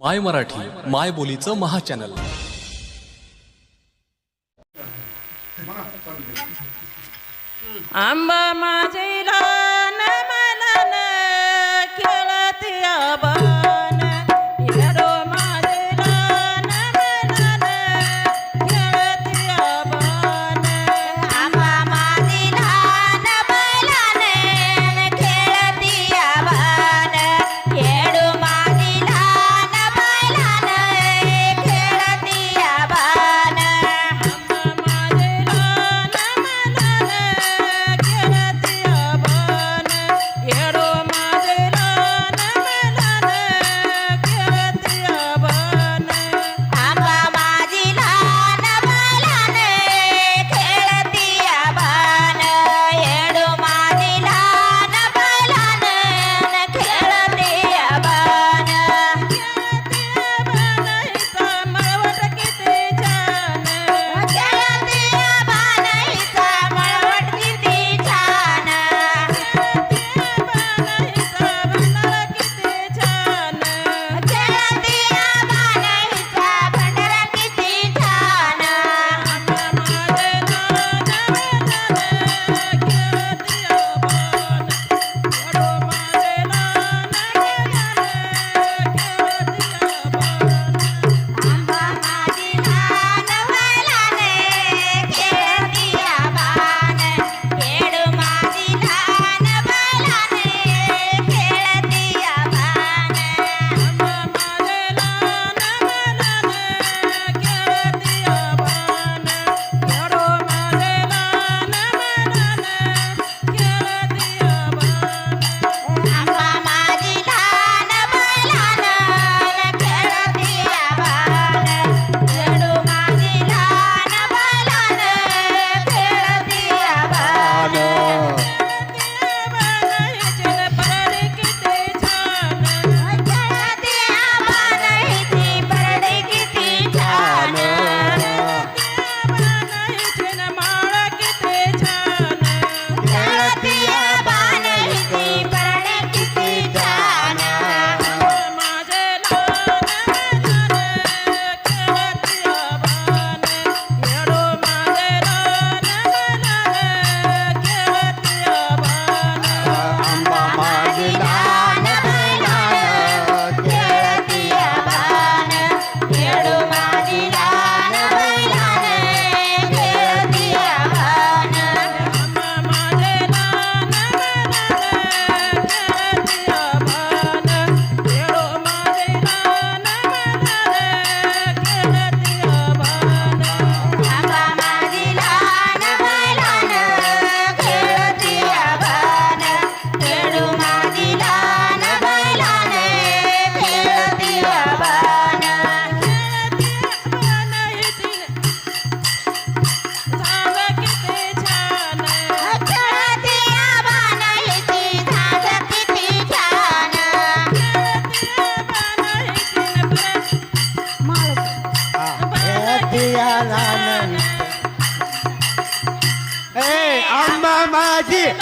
माय मराठी माय बोलीचं महा चॅनल आंबा माझे 잘하는. 에이 엄마 맞이